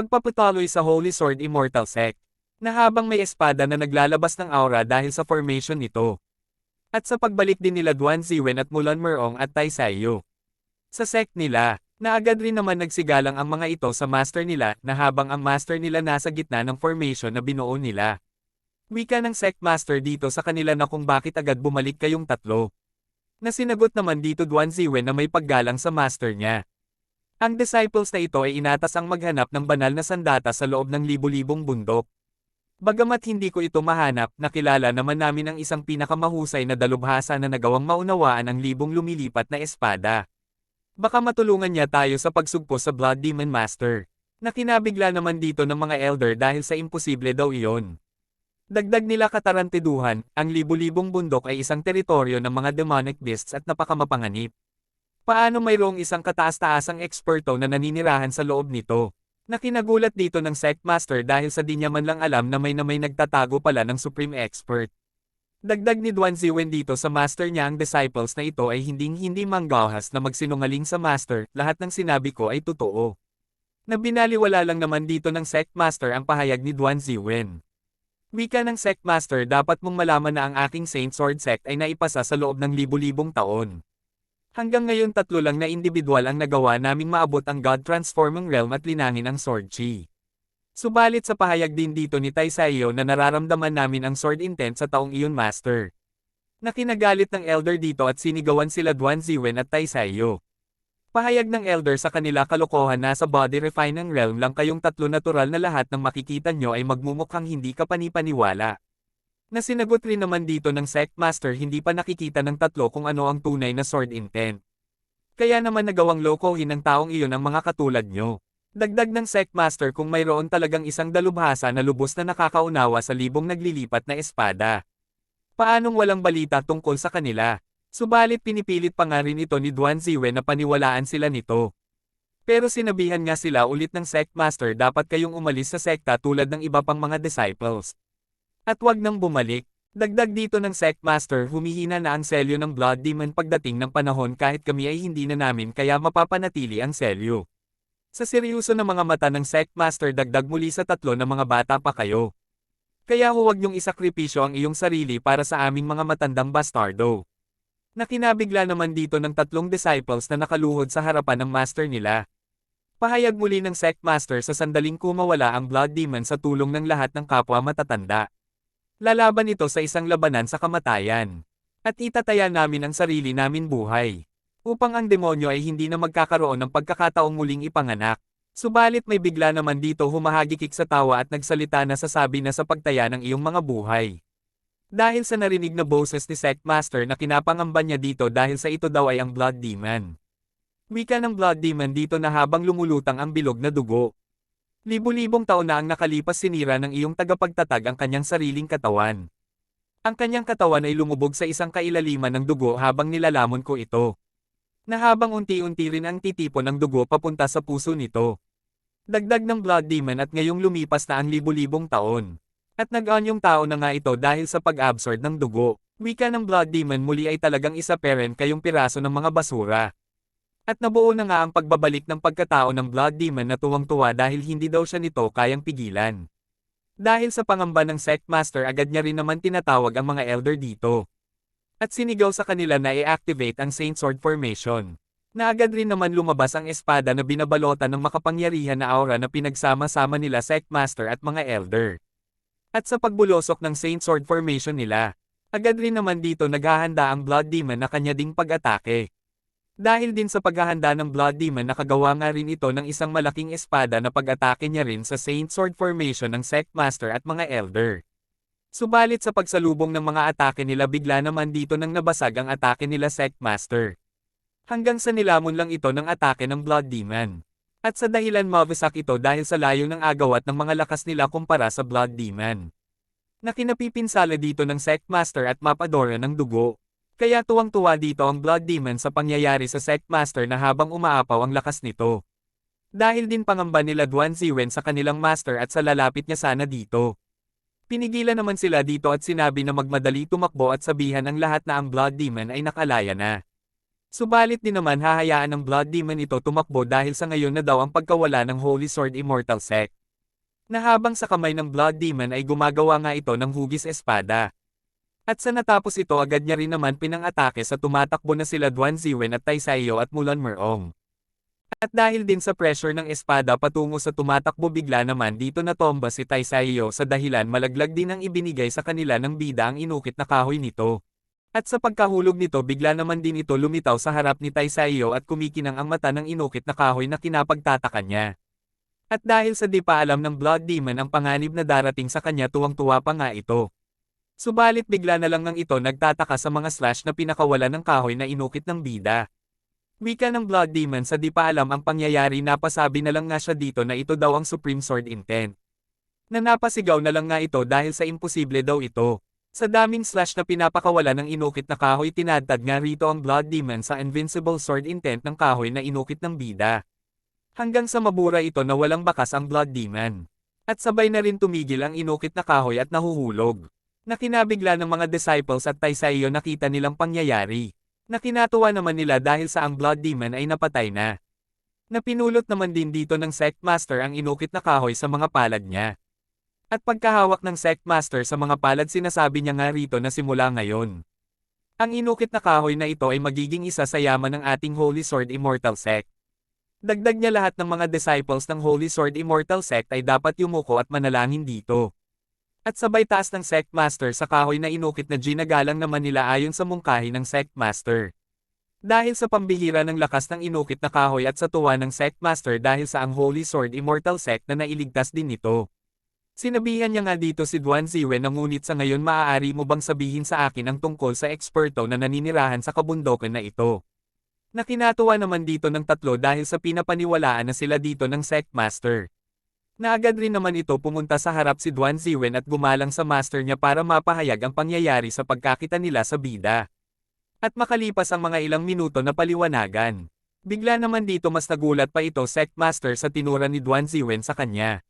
Pagpapatuloy sa Holy Sword Immortal Sect, na habang may espada na naglalabas ng aura dahil sa formation nito. At sa pagbalik din nila Duan Ziwen at Mulan Merong at Tai Saiyo. Sa sect nila, na agad rin naman nagsigalang ang mga ito sa master nila na habang ang master nila nasa gitna ng formation na binuo nila. Wika ng sect master dito sa kanila na kung bakit agad bumalik kayong tatlo. Na sinagot naman dito Duan Ziwen na may paggalang sa master niya. Ang disciples na ito ay inatas ang maghanap ng banal na sandata sa loob ng libu-libong bundok. Bagamat hindi ko ito mahanap, nakilala naman namin ang isang pinakamahusay na dalubhasa na nagawang maunawaan ang libong lumilipat na espada. Baka matulungan niya tayo sa pagsugpo sa Blood Demon Master. Nakinabigla naman dito ng mga elder dahil sa imposible daw iyon. Dagdag nila katarantiduhan, ang libu-libong bundok ay isang teritoryo ng mga demonic beasts at napakamapanganib. Paano mayroong isang kataas-taasang eksperto na naninirahan sa loob nito? Nakinagulat dito ng sect master dahil sa di niya man lang alam na may na may nagtatago pala ng supreme expert. Dagdag ni Duan Ziwen dito sa master niya ang disciples na ito ay hinding-hindi manggahas na magsinungaling sa master, lahat ng sinabi ko ay totoo. Nabinaliwala lang naman dito ng sect master ang pahayag ni Duan Ziwen. Wika ng sect master dapat mong malaman na ang aking Saint Sword sect ay naipasa sa loob ng libu-libong taon. Hanggang ngayon tatlo lang na individual ang nagawa naming maabot ang God-transforming realm at linangin ang Sword Chi. Subalit sa pahayag din dito ni Tai Saiyo na nararamdaman namin ang Sword Intent sa taong iyon Master. Nakinagalit ng Elder dito at sinigawan sila Duan Ziwen at Tai Saiyo. Pahayag ng Elder sa kanila kalokohan na sa body refining realm lang kayong tatlo natural na lahat ng makikita nyo ay magmumukhang hindi ka panipaniwala. Na sinagot rin naman dito ng sect master hindi pa nakikita ng tatlo kung ano ang tunay na sword intent. Kaya naman nagawang lokohin ng taong iyon ang mga katulad nyo. Dagdag ng sect master kung mayroon talagang isang dalubhasa na lubos na nakakaunawa sa libong naglilipat na espada. Paanong walang balita tungkol sa kanila? Subalit pinipilit pa nga rin ito ni Duan Ziwen na paniwalaan sila nito. Pero sinabihan nga sila ulit ng sect master dapat kayong umalis sa sekta tulad ng iba pang mga disciples. At wag nang bumalik. Dagdag dito ng sect master humihina na ang selyo ng blood demon pagdating ng panahon kahit kami ay hindi na namin kaya mapapanatili ang selyo. Sa seryoso na mga mata ng sect master dagdag muli sa tatlo na mga bata pa kayo. Kaya huwag niyong isakripisyo ang iyong sarili para sa aming mga matandang bastardo. Nakinabigla naman dito ng tatlong disciples na nakaluhod sa harapan ng master nila. Pahayag muli ng sect master sa sandaling kumawala ang blood demon sa tulong ng lahat ng kapwa matatanda. Lalaban ito sa isang labanan sa kamatayan. At itataya namin ang sarili namin buhay. Upang ang demonyo ay hindi na magkakaroon ng pagkakataong muling ipanganak. Subalit may bigla naman dito humahagikik sa tawa at nagsalita na sasabi na sa pagtaya ng iyong mga buhay. Dahil sa narinig na boses ni Sect Master na kinapangamba niya dito dahil sa ito daw ay ang Blood Demon. Wika ng Blood Demon dito na habang lumulutang ang bilog na dugo. Libu-libong taon na ang nakalipas sinira ng iyong tagapagtatag ang kanyang sariling katawan. Ang kanyang katawan ay lumubog sa isang kailaliman ng dugo habang nilalamon ko ito. Na habang unti-unti rin ang titipon ng dugo papunta sa puso nito. Dagdag ng blood demon at ngayong lumipas na ang libu-libong taon. At nag-anyong tao na nga ito dahil sa pag-absorb ng dugo. Wika ng blood demon muli ay talagang isa peren kayong piraso ng mga basura. At nabuo na nga ang pagbabalik ng pagkatao ng Blood Demon na tuwang-tuwa dahil hindi daw siya nito kayang pigilan. Dahil sa pangamba ng Sect Master agad niya rin naman tinatawag ang mga Elder dito. At sinigaw sa kanila na i-activate ang Saint Sword Formation. Na agad rin naman lumabas ang espada na binabalota ng makapangyarihan na aura na pinagsama-sama nila Sect Master at mga Elder. At sa pagbulosok ng Saint Sword Formation nila, agad rin naman dito naghahanda ang Blood Demon na kanya ding pag-atake. Dahil din sa paghahanda ng Blood Demon nakagawa nga rin ito ng isang malaking espada na pag-atake niya rin sa Saint Sword Formation ng Sect Master at mga Elder. Subalit sa pagsalubong ng mga atake nila bigla naman dito nang nabasag ang atake nila Sect Master. Hanggang sa nilamon lang ito ng atake ng Blood Demon. At sa dahilan mawasak ito dahil sa layo ng agawat ng mga lakas nila kumpara sa Blood Demon. Na kinapipinsala dito ng Sect Master at Mapadora ng dugo. Kaya tuwang-tuwa dito ang Blood Demon sa pangyayari sa Sect Master na habang umaapaw ang lakas nito. Dahil din pangamba nila Duan Ziwen sa kanilang master at sa lalapit niya sana dito. Pinigilan naman sila dito at sinabi na magmadali tumakbo at sabihan ang lahat na ang Blood Demon ay nakalaya na. Subalit din naman hahayaan ng Blood Demon ito tumakbo dahil sa ngayon na daw ang pagkawala ng Holy Sword Immortal Sect. Na habang sa kamay ng Blood Demon ay gumagawa nga ito ng hugis espada. At sa natapos ito agad niya rin naman pinang-atake sa tumatakbo na sila Duan Ziwen at Tai Saiyo at Mulan Merong. At dahil din sa pressure ng espada patungo sa tumatakbo bigla naman dito natomba si Tai Saiyo sa dahilan malaglag din ang ibinigay sa kanila ng bida ang inukit na kahoy nito. At sa pagkahulog nito bigla naman din ito lumitaw sa harap ni Tai Saiyo at kumikinang ang mata ng inukit na kahoy na kinapagtataka niya. At dahil sa di pa alam ng Blood Demon ang panganib na darating sa kanya tuwang-tuwa pa nga ito. Subalit bigla na lang ng ito nagtataka sa mga slash na pinakawala ng kahoy na inukit ng bida. Wika ng Blood Demon sa di pa alam ang pangyayari napasabi na lang nga siya dito na ito daw ang Supreme Sword Intent. Na napasigaw na lang nga ito dahil sa imposible daw ito. Sa daming slash na pinapakawala ng inukit na kahoy tinadtad nga rito ang Blood Demon sa Invincible Sword Intent ng kahoy na inukit ng bida. Hanggang sa mabura ito na walang bakas ang Blood Demon. At sabay na rin tumigil ang inukit na kahoy at nahuhulog. Nakinabigla ng mga disciples at Taisaiyo nakita nilang pangyayari. Nakinatuwa naman nila dahil sa ang Blood Demon ay napatay na. Napinulot naman din dito ng Sect Master ang inukit na kahoy sa mga palad niya. At pagkahawak ng Sect Master sa mga palad sinasabi niya nga rito na simula ngayon. Ang inukit na kahoy na ito ay magiging isa sa yaman ng ating Holy Sword Immortal Sect. Dagdag niya lahat ng mga disciples ng Holy Sword Immortal Sect ay dapat yumuko at manalangin dito. At sabay taas ng Sect Master sa kahoy na inukit na ginagalang naman nila ayon sa mungkahi ng Sect Master. Dahil sa pambihira ng lakas ng inukit na kahoy at sa tuwa ng Sect Master dahil sa ang Holy Sword Immortal Sect na nailigtas din nito. Sinabihan niya nga dito si Duan Ziwen na ngunit sa ngayon maaari mo bang sabihin sa akin ang tungkol sa eksperto na naninirahan sa kabundokan na ito. Nakinatuwa naman dito ng tatlo dahil sa pinapaniwalaan na sila dito ng Sect Master. Naagad rin naman ito pumunta sa harap si Duan Ziwen at gumalang sa master niya para mapahayag ang pangyayari sa pagkakita nila sa bida. At makalipas ang mga ilang minuto na paliwanagan. Bigla naman dito mas nagulat pa ito Sect Master sa tinura ni Duan Ziwen sa kanya.